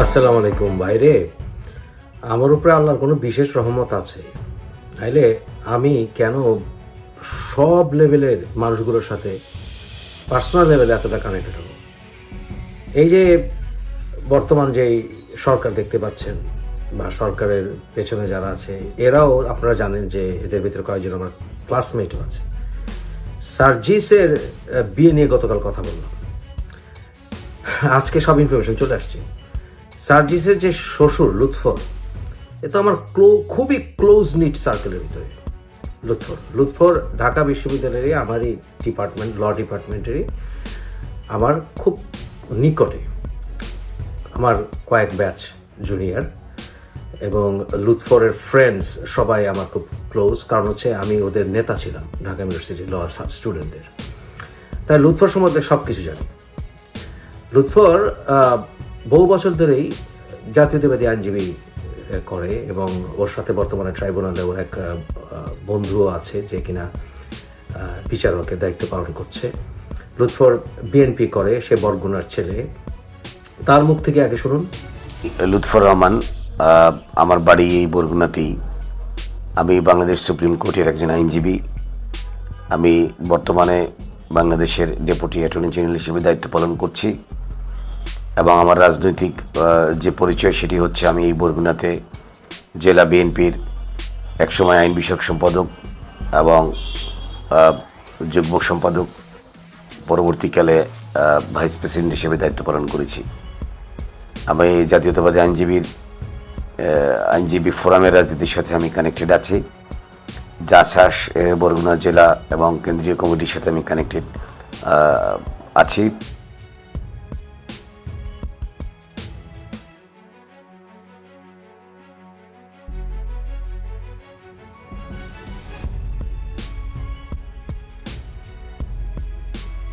আসসালামু আলাইকুম ভাইরে আমার উপরে আল্লাহর কোনো বিশেষ রহমত আছে। তাইলে আমি কেন সব লেভেলের মানুষগুলোর সাথে পার্সোনাল লেভেলে এতটা কানেক্টেড হব? এই যে বর্তমান যেই সরকার দেখতে পাচ্ছেন বা সরকারের পেছনে যারা আছে, এরাও আপনারা জানেন যে এদের ভিতরে কয়েকজন আমার ক্লাসমেটও আছে। সার্জিসের বিয়ে নিয়ে গতকাল কথা বললাম। আজকে সব ইনফরমেশন চলে আসছে। সার্জিসের যে শ্বশুর লুৎফর, এ তো আমার ক্লো- খুবই ক্লোজ নিট সার্কেলের ভিতরে। লুৎফর লুৎফর ঢাকা বিশ্ববিদ্যালয়েরই, আমারই ডিপার্টমেন্ট ল ডিপার্টমেন্টেরই আমার খুব নিকটে। আমার কয়েক ব্যাচ জুনিয়র এবং লুৎফরের ফ্রেন্ডস সবাই আমার খুব ক্লোজ কারণ হচ্ছে আমি ওদের নেতা ছিলাম, ঢাকা ইউনিভার্সিটির ল স্টুডেন্টদের তাই লুৎফর সম্বন্ধে সব কিছু জানি। লুৎফর বহু বছর ধরেই জাতীয়তাবাদী আইনজীবী করে এবং ওর সাথে বর্তমানে ট্রাইব্যুনালে ওর এক বন্ধুও আছে যে কিনা বিচারকের দায়িত্ব পালন করছে। লুৎফর বিএনপি করে, সে বরগুনার ছেলে। তার মুখ থেকে আগে শুনুন। লুৎফর রহমান আমার বাড়ি এই বরগুনাতেই। আমি বাংলাদেশ সুপ্রিম কোর্টের একজন আইনজীবী। আমি বর্তমানে বাংলাদেশের ডেপুটি অ্যাটর্নি জেনারেল হিসেবে দায়িত্ব পালন করছি। এবং আমার রাজনৈতিক যে পরিচয় সেটি হচ্ছে আমি এই বরগুনাতে জেলা বিএনপির একসময় আইন বিষয়ক সম্পাদক এবং যুগ্ম সম্পাদক, পরবর্তীকালে ভাইস প্রেসিডেন্ট হিসেবে দায়িত্ব পালন করেছি। আমি জাতীয়তাবাদী আইনজীবীর আইনজীবী ফোরামের রাজনীতির সাথে আমি কানেক্টেড আছি। জাসাস বরগুনা জেলা এবং কেন্দ্রীয় কমিটির সাথে আমি কানেক্টেড আছি।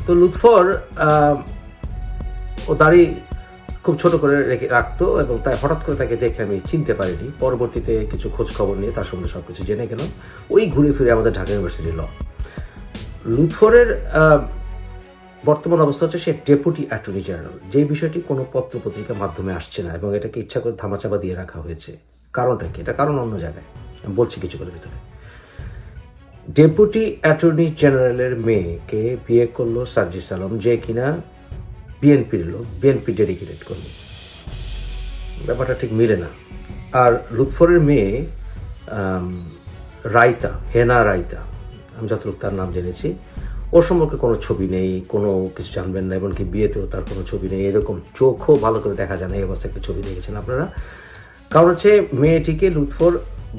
তো লুৎফর ও দাড়ি খুব ছোট করে রেখে রাখতো এবং তাই হঠাৎ করে তাকে দেখে আমি চিনতে পারিনি। পরবর্তীতে কিছু খোঁজ খবর নিয়ে তার সম্বন্ধে সব কিছু জেনে গেলাম। ওই ঘুরে ফিরে আমাদের ঢাকা ইউনিভার্সিটি ল। লুৎফরের বর্তমান অবস্থা হচ্ছে সে ডেপুটি অ্যাটর্নি জেনারেল। যেই বিষয়টি কোনো পত্র পত্রিকার মাধ্যমে আসছে না এবং এটাকে ইচ্ছা করে ধামাচাপা দিয়ে রাখা হয়েছে। কারণটা কি? এটা কারণ অন্য জায়গায়। আমি বলছি কিছু করে ভিতরে। ডেপুটি অ্যাটর্নি জেনারেলের মেয়েকে বিয়ে করল সার্জিস আলম যে কিনা বিএনপির লোক, বিএনপি ডেডিকেটেড করল ব্যাপারটা ঠিক মিলে না। আর লুৎফরের মেয়ে রাইতা হেনা রাইতা আমি যতটুকু তার নাম জেনেছি, ওর সম্পর্কে কোনো ছবি নেই, কোনো কিছু জানবেন না, এমনকি বিয়েতেও তার কোনো ছবি নেই, এরকম চোখও ভালো করে দেখা যায় না, এই অবস্থায় একটা ছবি দেখেছেন আপনারা। কারণ হচ্ছে মেয়েটিকে লুৎফর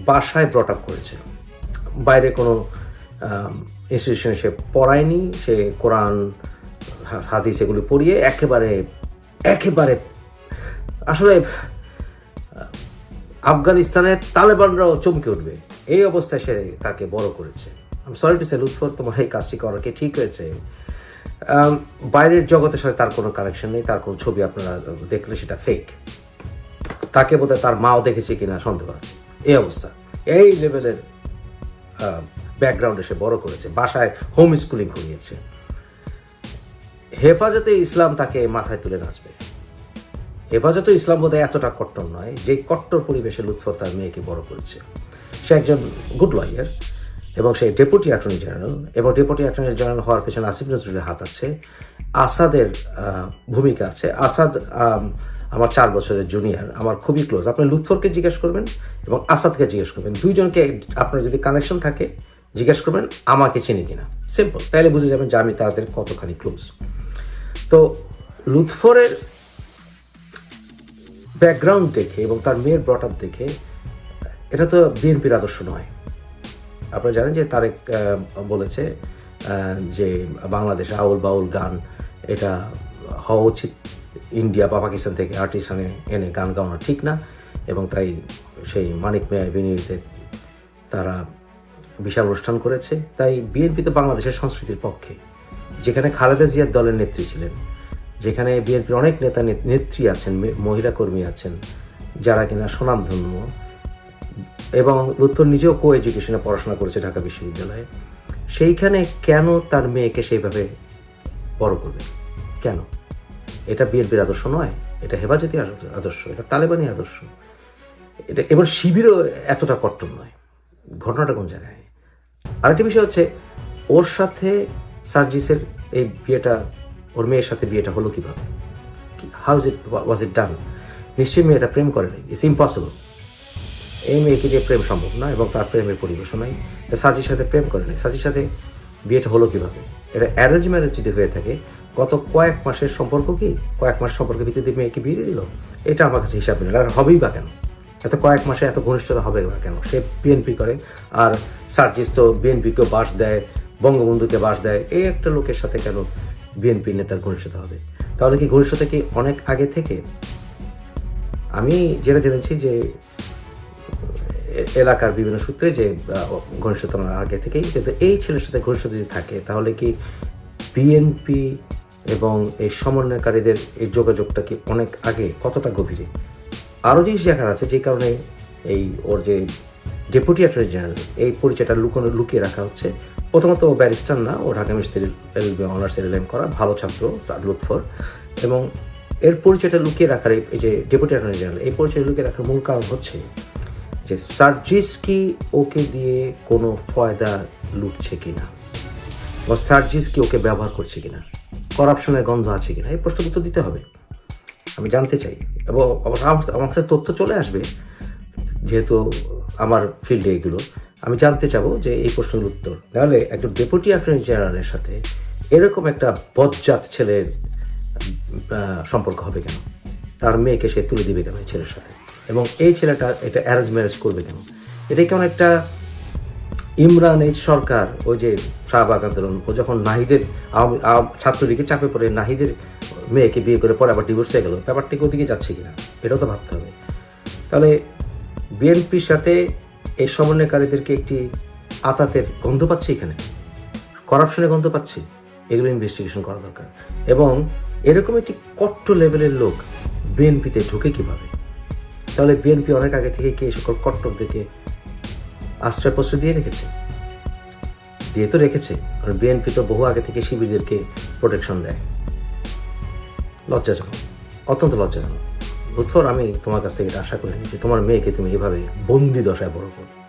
বাসায় ব্রট আপ করেছে। বাইরে কোনো ইনস্টিটিউশনে সে পড়ায়নি, সে কোরআন, হাদিস এগুলি পড়িয়ে একেবারে একেবারে, আসলে আফগানিস্তানের তালেবানরাও চমকে উঠবে। এই অবস্থায় সে তাকে বড় করেছে। আমি সরি টু সে লুৎফর তোমার এই কাজটি করা কি ঠিক হয়েছে? বাইরের জগতের সাথে তার কোনো কানেকশন নেই, তার কোনো ছবি আপনারা দেখলে সেটা ফেক তাকে বোধহয় তার মাও দেখেছে কিনা সন্দেহ আছে। এই অবস্থা। এই লেভেলের ব্যাকগ্রাউন্ডে সে বড় করেছে, বাসায় হোম স্কুলিং করিয়েছে। হেফাজতে ইসলাম তাকে মাথায় তুলে নাচবে। হেফাজতে ইসলাম বোধহয় এতটা কট্টর নয়, যে কট্টর পরিবেশে লুৎফর তার মেয়েকে বড় করেছে। সে একজন গুড লয়ার এবং সে ডেপুটি অ্যাটর্নি জেনারেল এবং ডেপুটি অ্যাটর্নি জেনারেল হওয়ার পেছনে আসিফ নজরুলের হাত আছে। আসাদের ভূমিকা আছে। আসাদ আমার চার বছরের জুনিয়র আমার খুবই ক্লোজ আপনি লুৎফরকে জিজ্ঞেস করবেন এবং আসাদকে জিজ্ঞেস করবেন। দুইজনকে আপনার যদি কানেকশন থাকে, জিজ্ঞেস করবেন, আমাকে চিনি কিনা। সিম্পল তাহলে বুঝে যাবেন যে আমি তাদের কতখানি ক্লোজ তো লুৎফরের ব্যাকগ্রাউন্ড দেখে এবং তার মেয়ের ব্রট আপ দেখে, এটা তো বিএনপির আদর্শ নয়। আপনারা জানেন যে তারেক বলেছে যে বাংলাদেশে আউল বাউল গান, এটা হওয়া উচিত। ইন্ডিয়া বা পাকিস্তান থেকে আর্টিস্ট এনে গান গাওয়ানো ঠিক না এবং তাই সেই মানিক মেয়া এভিনিউতে তারা বিশাল অনুষ্ঠান করেছে। তাই বিএনপি তো বাংলাদেশের সংস্কৃতির পক্ষে। যেখানে খালেদা জিয়ার দলের নেত্রী ছিলেন, যেখানে বিএনপির অনেক নেতা নেত্রী আছেন মহিলা কর্মী আছেন, যারা কিনা স্বনামধন্য এবং লুৎফর নিজেও কো এডুকেশনে পড়াশোনা করেছে ঢাকা বিশ্ববিদ্যালয়ে। সেইখানে কেন তার মেয়েকে সেইভাবে বড় করবে? কেন? এটা বিএনপির আদর্শ নয়, এটা হেফাজতি আদর্শ- এটা তালেবানি আদর্শ। এটা এবার শিবিরও এতটা কট্টর নয়। ঘটনাটা কোন জায়গায়? আরেকটি বিষয় হচ্ছে, ওর সাথে সার্জিসের এই বিয়েটা, ওর মেয়ের সাথে বিয়েটা হলো কীভাবে? হাউ ইট ওয়াজ ইট ডান নিশ্চয়ই মেয়েটা প্রেম করে করেনি ইটস ইম্পসিবল এই মেয়েকে দিয়ে প্রেম সম্ভব না এবং তার প্রেমের পরিবেশও নাই। সাজির সাথে প্রেম করে করেনি সাজির সাথে বিয়েটা হলো কীভাবে? এটা অ্যারেঞ্জ ম্যারেজ যদি হয়ে থাকে গত কয়েক মাসের সম্পর্ক কি? কয়েক মাস সম্পর্কের ভিত্তিতে মেয়েকে বিয়ে দিল? এটা আমার কাছে হিসাব নেই। আর হবেই বা কেন? এত কয়েক মাসে এত ঘনিষ্ঠতা হবে বা কেন? সে বিএনপি করে। আর সার্জিস তো বিএনপিকেও বাস দেয়, বঙ্গবন্ধুকে বাস দেয়। এই একটা লোকের সাথে কেন বিএনপি নেতার ঘনিষ্ঠতা হবে? তাহলে কি ঘনিষ্ঠতা কি অনেক আগে থেকে? আমি যেটা জেনেছি যে, এলাকার বিভিন্ন সূত্রে যে ঘনিষ্ঠতা আগে থেকেই, কিন্তু এই ছেলের সাথে ঘনিষ্ঠতা যদি থাকে, তাহলে কি বিএনপি এবং এই সমন্বয়কারীদের এই যোগাযোগটা কি অনেক আগে কতটা গভীরে? আরও জিনিস দেখার আছে যে কারণে এই ওর যে ডেপুটি অ্যাটর্নি জেনারেল, এই পরিচয়টা লুকোনো, লুকিয়ে রাখা হচ্ছে। প্রথমত ও ব্যারিস্টার না, ও ঢাকা মিস্ত্রি এলবি অনার্স এলএম করা, ভালো ছাত্র লুৎফর। এবং এর পরিচয়টা লুকিয়ে রাখার এই- এই যে ডেপুটি অ্যাটর্নি জেনারেল, এই পরিচয় লুকিয়ে রাখার মূল কারণ হচ্ছে যে সার্জিস কি ওকে দিয়ে কোনো ফয়দা লুটছে কিনা? বা সার্জিস কি ওকে ব্যবহার করছে কিনা? করাপশনের গন্ধ আছে কিনা? এই প্রশ্ন উত্তর দিতে হবে। আমি জানতে চাই। এবং আমার- আমার কাছে তথ্য চলে আসবে, যেহেতু আমার ফিল্ডে এগুলো। আমি জানতে চাবো যে এই প্রশ্নের উত্তর। নাহলে একজন ডেপুটি অ্যাটর্নি জেনারেলের সাথে এরকম একটা বজ্জাত ছেলের সম্পর্ক হবে কেন? তার মেয়েকে সে তুলে দিবে কেন এই ছেলের সাথে? এবং এই ছেলেটা এটা অ্যারেঞ্জ ম্যারেজ করবে কেন? এটা কেমন একটা ইমরান এইচ সরকার, ওই যে শাহবাগ আন্দোলন ও যখন নাহিদের ছাত্রলীগের চাপে পড়ে নাহিদের মেয়েকে বিয়ে করে পরে আবার ডিভোর্স হয়ে গেল, ব্যাপারটা কি ওদিকে যাচ্ছে কিনা? এটাও তো ভাবতে হবে। তাহলে বিএনপির সাথে এই সমন্বয়কারীদেরকে একটি আতাতের গন্ধ পাচ্ছি এখানে? করাপশনের গন্ধ পাচ্ছি? এগুলো ইনভেস্টিগেশন করা দরকার। এবং এরকম একটি কট্ট লেভেলের লোক বিএনপিতে ঢুকে কীভাবে? তাহলে বিএনপি অনেক আগে থেকে কি এই সকল কট্টরদেরকে আশ্রয়পত্র দিয়ে রেখেছে। দিয়ে তো রেখেছে, কারণ বিএনপি তো বহু আগে থেকে শিবিরদেরকে প্রোটেকশন দেয়। লজ্জাজনক, অত্যন্ত লজ্জাজনক। লুৎফর আমি তোমার কাছ থেকে এটা আশা করিনি যে তোমার মেয়েকে তুমি এভাবে বন্দি দশায় বড় করো।